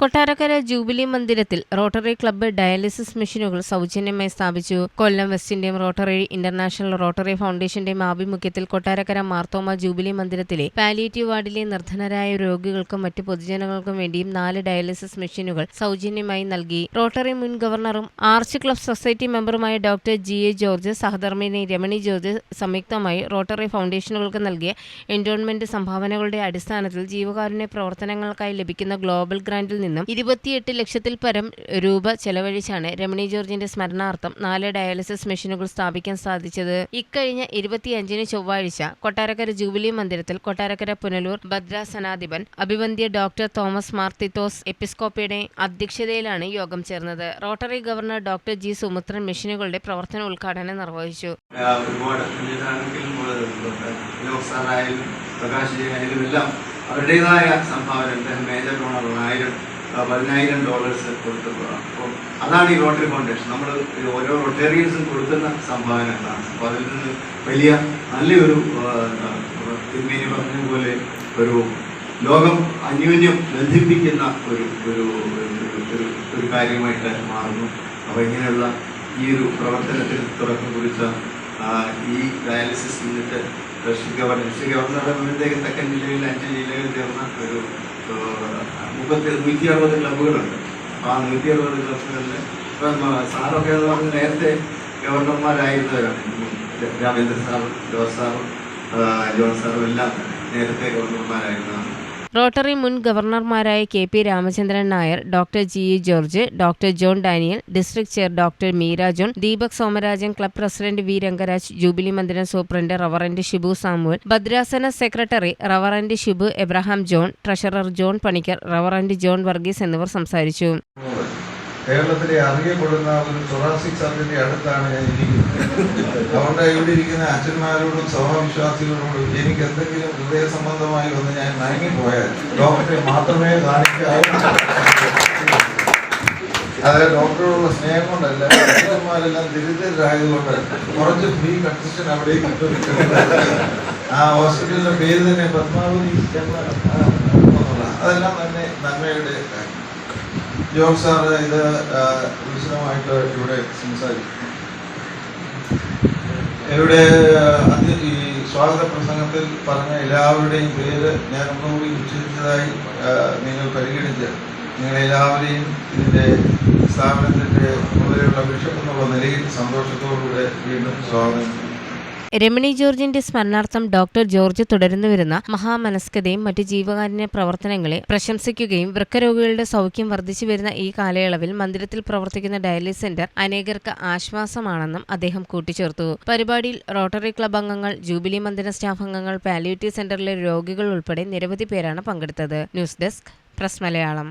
Kottarakkara jubilee മന്ദിരത്തിൽ rotary club dialysis മെഷീനുകൾ സൗജന്യമായി സ്ഥാപിച്ചു. Kollam West Indian Rotary International Rotary ഫൗണ്ടേഷന്റെയും ആഭിമുഖ്യത്തിൽ കൊട്ടാരക്കര മാർത്തോമ ജൂബിലി മന്ദിരത്തിലെ പാലിയേറ്റീവ് വാർഡിലെ നിർധനരായ രോഗികൾക്കും മറ്റ് പൊതുജനങ്ങൾക്കും വേണ്ടിയും നാല് ഡയാലിസിസ് മെഷീനുകൾ സൗജന്യമായി നൽകി. റോട്ടറി മുൻ ഗവർണറും ആർച്ച് ക്ലബ് സൊസൈറ്റി മെമ്പറുമായ ഡോക്ടർ ജി എ ജോർജ് സഹധർമ്മിണി രമണി ജോർജ് സംയുക്തമായി റോട്ടറി ഫൗണ്ടേഷനുകൾക്ക് നൽകിയ എൻഡോൺമെന്റ് സംഭാവനകളുടെ അടിസ്ഥാനത്തിൽ ജീവകാരുണ്യ പ്രവർത്തനങ്ങൾക്കായി ലഭിക്കുന്ന ഗ്ലോബൽ ഗ്രാന്റിൽ നിന്നും ഇരുപത്തിയെട്ട് ലക്ഷത്തിൽ പരം രൂപ ചെലവഴിച്ചാണ് രമണി ജോർജിന്റെ സ്മരണാർത്ഥം നാല് ഡയാലിസിസ് മെഷീനുകൾ സ്ഥാപിക്കാൻ സാധിച്ചത്. ഇക്കഴിഞ്ഞ ഇരുപത്തിയഞ്ചിന് ചൊവ്വാഴ്ച കൊട്ടാരക്കര ജൂബിലി മന്ദിരത്തിൽ കൊട്ടാരക്കര പുനലൂർ ഭദ്രാസനാധിപൻ അഭിവന്ദ്യ ഡോക്ടർ തോമസ് മാർത്തിത്തോസ് എപ്പിസ്കോപ്പയുടെ അധ്യക്ഷതയിലാണ് യോഗം ചേർന്നത്. Rotary governor doctor G Sumithran മെഷീനുകളുടെ പ്രവർത്തന ഉദ്ഘാടനം നിർവഹിച്ചു. പ്രകാശ് ജയായാലും എല്ലാം അവരുടേതായ സംഭാവന അദ്ദേഹം മേജർ ഡോണർ ആയിരം പതിനായിരം ഡോളേഴ്സ് കൊടുത്തിട്ടുള്ളതാണ് അപ്പോൾ അതാണ് ഈ റോട്ടറി ഫൗണ്ടേഷൻ നമ്മൾ ഓരോ റൊട്ടേറിയൻസും കൊടുക്കുന്ന സംഭാവനകളാണ് അപ്പോൾ അതിൽ നിന്ന് വലിയ നല്ലൊരു തിരുമേനി പറഞ്ഞ പോലെ ഒരു ലോകം അന്യോന്യം ബന്ധിപ്പിക്കുന്ന ഒരു ഒരു- ഒരു ഒരു കാര്യമായിട്ട് മാറുന്നു. അപ്പോൾ ഇങ്ങനെയുള്ള ഈ ഒരു പ്രവർത്തനത്തിന് തുടക്കം കുറിച്ച ഈ ഡയാലിസിസ് യൂണിറ്റ് ഗവർണർ ശ്രീ ഗവർണറുടെ മുന്നത്തേക്ക് തെക്കൻ ജില്ലയിൽ അഞ്ച് ജില്ലയിൽ ചേർന്ന ഒരു മുപ്പത്തി നൂറ്റി അറുപത് ക്ലബ്ബുകളുണ്ട് ആ നൂറ്റി അറുപത് ക്ലബ്ബുകളിൽ ഇപ്പം സാറൊക്കെ എന്ന് പറഞ്ഞ് നേരത്തെ ഗവർണർമാരായിരുന്നവരാണ്. രാമേന്ദ്ര സാറും ജോസ് സാറും ജോൺ സാറും എല്ലാം നേരത്തെ ഗവർണർമാരായിരുന്നതാണ്. റോട്ടറി മുൻ ഗവർണർമാരായ K P Ramachandran Nair doctor G E George doctor John Daniel district chair doctor Meera John Deepak Somarajan club president V Rangaraj Jubilee Mandiram superintendent reverend Shibu Samuel ഭദ്രാസന secretary reverend Shibu Abraham John treasurer John Panicker reverend John Varghese എന്നിവർ സംസാരിച്ചു. കേരളത്തിലെ അറിയപ്പെടുന്ന ഒരു thoracic സർജന്റെ അടുത്താണ് ഞാൻ ഇരിക്കുന്നത്. അതുകൊണ്ട് ഇവിടെ ഇരിക്കുന്ന അച്ഛന്മാരോടും സഹവിശ്വാസികളോടും എനിക്ക് എന്തെങ്കിലും ഹൃദയ സംബന്ധമായി വന്ന് ഞാൻ മയങ്ങിപ്പോയാൽ ഡോക്ടറെ മാത്രമേ കാണിക്കാവൂ. അതായത് ഡോക്ടറോടുള്ള സ്നേഹം കൊണ്ടല്ല അച്ഛന്മാരെല്ലാം ദരിദ്രരായതുകൊണ്ട് കുറച്ച് ഫ്രീ കൺസെഷൻ അവിടെ ആ ഹോസ്പിറ്റലിന്റെ പേര് തന്നെ പത്മാവതി. അതെല്ലാം തന്നെ നന്മയുടെ കാര്യം സാർ ഇത് വിശദമായിട്ട് ഇവിടെ സംസാരിക്കും. ഇവിടെ ഈ സ്വാഗത പ്രസംഗത്തിൽ പറഞ്ഞ എല്ലാവരുടെയും പേര് ഞാൻ ഒന്നുകൂടി ഉച്ചരിച്ചതായി നിങ്ങൾ പരിഗണിച്ച് നിങ്ങളെല്ലാവരെയും ഇതിന്റെ സ്ഥാപനത്തിന്റെ മുതലുള്ള ബിഷപ്പ് എന്നുള്ള നിലയിൽ സന്തോഷത്തോടുകൂടെ വീണ്ടും സ്വാഗതം രമണി ജോർജിന്റെ സ്മരണാർത്ഥം ഡോക്ടർ ജോർജ് തുടരുന്നു വരുന്ന മഹാമനസ്കതയും മറ്റ് ജീവകാരുണ്യ പ്രവർത്തനങ്ങളെ പ്രശംസിക്കുകയും വൃക്കരോഗികളുടെ സൗഖ്യം വർദ്ധിച്ചു വരുന്ന ഈ കാലയളവിൽ മന്ദിരത്തിൽ പ്രവർത്തിക്കുന്ന ഡയാലിസ് സെന്റർ അനേകർക്ക് ആശ്വാസമാണെന്നും അദ്ദേഹം കൂട്ടിച്ചേർത്തു. പരിപാടിയിൽ റോട്ടറി ക്ലബ് അംഗങ്ങൾ ജൂബിലി മന്ദിര സ്റ്റാഫ് അംഗങ്ങൾ പാലിയേറ്റീവ് സെന്ററിലെ രോഗികൾ ഉൾപ്പെടെ നിരവധി പേരാണ് പങ്കെടുത്തത്. News desk press Malayalam.